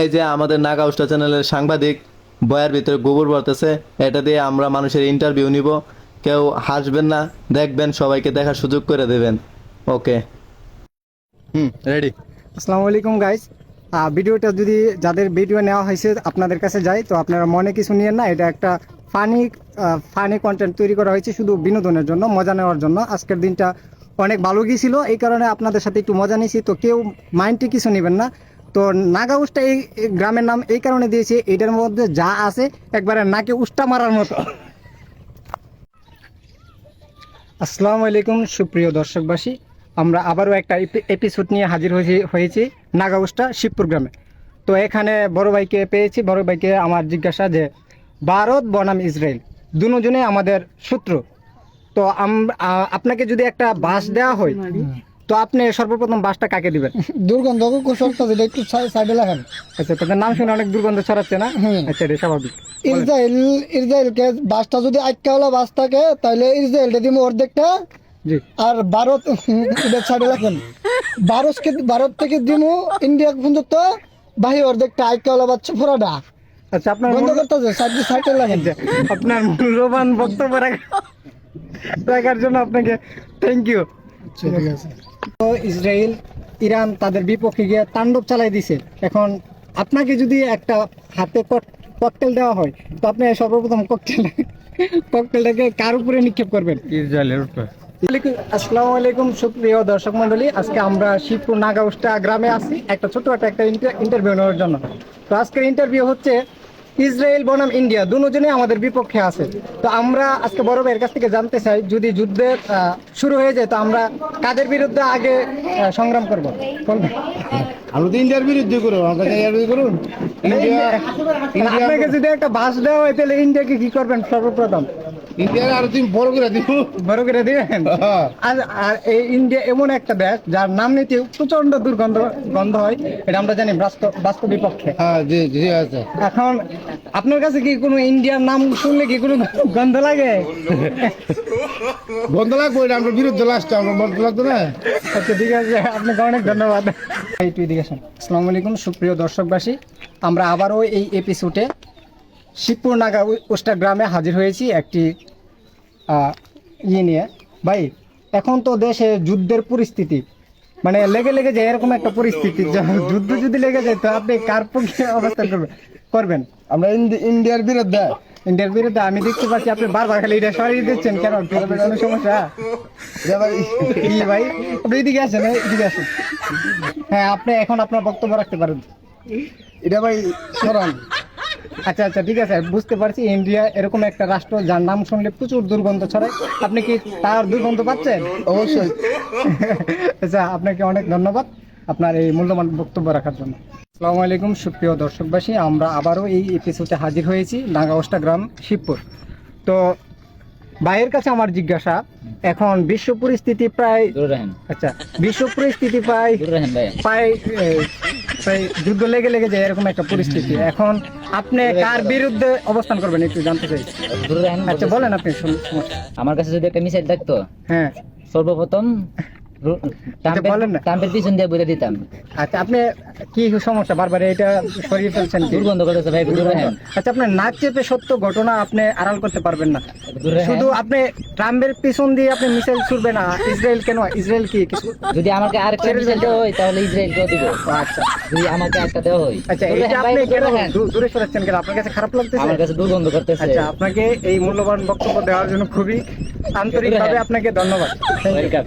এই যে আমাদের নাগা উস্টা চ্যানেলের সাংবাদিক বয়ার ভিতরে গোবর বলতেছে এটা দিয়ে আমরা মানুষের ইন্টারভিউ নিব। কেউ হাসবেন না, দেখবেন সবাইকে দেখার সুযোগ করে দেবেন। ওকে। হুম রেডি আসসালামু আলাইকুম গাইস ভিডিওটা যদি যাদের ভিডিও নেওয়া হয়েছে আপনাদের কাছে যায়, তো আপনারা মনে কিছু নিয়েন না, এটা একটা ফানি ফানি কন্টেন্ট তৈরি করা হয়েছে শুধু বিনোদনের জন্য, মজা নেওয়ার জন্য। আজকের দিনটা অনেক ভালো গিয়েছিল এই কারণে আপনাদের সাথে একটু মজা নিয়েছি, তো কেউ মাইন্ডে কিছু নেবেন না। তো নাগা উষ্টা এই গ্রামের নাম এই কারণে দিয়েছি, এটার মধ্যে যা আছে, একবারে নাকে উষ্টা মারার মতো। আসসালামু আলাইকুম, সুপ্রিয় দর্শকবাসী। আমরা আবারও একটা এপিসোড নিয়ে হাজির হয়েছি হয়েছি নাগাউস্টা শিবপুর গ্রামে। তো এখানে বড় ভাইকে পেয়েছি, বড় ভাইকে আমার জিজ্ঞাসা যে, ভারত বনাম ইসরায়েল, দুজনে আমাদের সূত্র তো আপনাকে যদি একটা বাস দেওয়া হয় তো আপনি সর্বপ্রথম বাসটা কাকে দিবেন? দুর্গন্ধ যেটা একটু সাইডে লাগান আচ্ছা তাদের নাম শুনে অনেক দুর্গন্ধ ছড়াচ্ছে না? আচ্ছা এটা স্বাভাবিক। ইসরায়েল ইসরায়েলকে বাসটা যদি আটকাওয়ালা বাস থাকে তাহলে ইসরায়েলটা দিব অর্ধেকটা। জি। আর ভারত এটা সাইডে লাগান ভারতকে ভারত থেকে দিব ইন্ডিয়া পর্যন্ত বাহি অর্ধেকটা আটকাওয়ালা বাচ্চা পুরাটা আচ্ছা আপনার বন্ধ মূল্য- করতে সাইডে সাইডে লাগান আপনার মূল্যবান বক্তব্য রাখার জন্য আপনাকে থ্যাংক ইউ ঠিক আছে। ইসরায়েল ইরান তাদের বিপক্ষে গিয়ে তাণ্ডব চালাই দিছে। এখন আপনাকে যদি একটা হাতে ককটেল দেওয়া হয় তো আপনি সর্বপ্রথম ককটেল ককটেলটাকে কার উপরে নিক্ষেপ করবেন? ইসরায়েলের উপর। আসসালামু আলাইকুম সুপ্রিয় দর্শক মন্ডলী আজকে আমরা শিবপুর নাগাউস্টা গ্রামে আছি। একটা ছোট একটা ইন্টারভিউ নেওয়ার জন্য। তো আজকের ইন্টারভিউ হচ্ছে ইসরায়েল বনাম ইন্ডিয়া দুজনে আমাদের বিপক্ষে আছে। তো আমরা আজকে বড় ভাইয়ের কাছ থেকে জানতে চাই যদি যুদ্ধের শুরু হয়ে যায় তো আমরা কাদের বিরুদ্ধে আগে সংগ্রাম করব? আমি তো ইন্ডিয়ার বিরুদ্ধে করব আমরা করুন আপনাকে যদি একটা বাস দেওয়া হয় তাহলে ইন্ডিয়াকে কি করবেন সর্বপ্রথম? ইন্ডিয়ার আর তুমি বড় করে দিব বড় করে দিবেন আর আর এই ইন্ডিয়া এমন একটা দেশ যার নাম নিতে প্রচণ্ড দুর্গন্ধ গন্ধ হয় এটা আমরা জানি বাস্তব বিপক্ষে। হ্যাঁ জি জি আছে। এখন আপনার কাছে কি কোনো ইন্ডিয়ার নাম শুনলে কি কোনো গন্ধ লাগে? বন্ধ লাগবো এটা আমরা বিরুদ্ধে লাস্ট আমরা বন্ধ লাগতো না। আচ্ছা ঠিক আছে আপনাকে অনেক ধন্যবাদ। এই তুই দিকে আসসালামু আলাইকুম সুপ্রিয় দর্শকবাসী। আমরা আবারও এই এপিসোডে শিবপুর নাগা উস্টা গ্রামে হাজির হয়েছি একটি ইয়ে নিয়ে। ভাই এখন তো দেশে যুদ্ধের পরিস্থিতি। মানে লেগে লেগে যায় এরকম একটা পরিস্থিতি যুদ্ধ যদি লেগে যায় তো আপনি কার পক্ষে অবস্থান করবেন করবেন? আমরা ইন্ডি- ইন্ডিয়ার বিরুদ্ধে। ইন্ডিয়ার বিরুদ্ধে আমি দেখতে পাচ্ছি আপনি বারবার খালি এটা সরিয়ে দিচ্ছেন কেন? কোনো সমস্যা? কি ভাই। আপনি এদিকে আসেন এদিকে আসেন। হ্যাঁ আপনি এখন আপনার বক্তব্য রাখতে পারেন। এটা ভাই সরান। আচ্ছা আচ্ছা ঠিক আছে বুঝতে পারছি। ইন্ডিয়া এরকম একটা রাষ্ট্র যার নাম শুনলে প্রচুর দুর্গন্ধ ছড়ায়। আপনি কি তার দুর্গন্ধ পাচ্ছেন? অবশ্যই। আচ্ছা আপনাকে অনেক ধন্যবাদ আপনার এই মূল্যবান বক্তব্য রাখার জন্য। আসসালামু আলাইকুম সুপ্রিয় দর্শকবাসী। আমরা আবারও এই এপিসোডে হাজির হয়েছি নাগাওস্টা গ্রাম শিবপুর। তো ভাইয়ের কাছে আমার জিজ্ঞাসা এখন বিশ্ব পরিস্থিতি প্রায় আচ্ছা বিশ্ব পরিস্থিতি প্রায় প্রায় যুদ্ধ লেগে লেগে যায় এরকম একটা পরিস্থিতি। এখন আপনি কার বিরুদ্ধে অবস্থান করবেন একটু জানতে চাই। আচ্ছা বলেন আপনি শুন- আমার কাছে যদি একটা মিসাইল থাকতো হ্যাঁ। সর্বপ্রথম পিছন দিয়ে দিতাম। আচ্ছা আপনি কি সমস্যা? বারবার এটা সরিয়ে ফেলছেন দুর্গন্ধ করতেছে ভাই দূরে আচ্ছা আপনার নাক চেপে সত্য ঘটনা আপনি আড়াল করতে পারবেন না। শুধু আপনি ট্রাম্পের পিছন দিয়ে আপনি মিসাইল ছুড়বেন না। ইসরায়েল কেন? ইসরায়েল কি? কিছু যদি আমাকে আরেকটা ছেড়ে মিসাইল দেওয়া হয় তাহলে ইসরায়েলকেও দিব। আচ্ছা। যদি আমাকে একটা দেওয়া হয়। আচ্ছা এটা আপনি দূরে কেন দূরে সরাচ্ছেন কেন? আপনার কাছে খারাপ লাগতেছে? আমার কাছে দুর্গন্ধ করতেছে। আচ্ছা আপনাকে এই মূল্যবান বক্তব্য দেওয়ার জন্য খুবই আন্তরিকভাবে আপনাকে ধন্যবাদ। ওয়েলকাম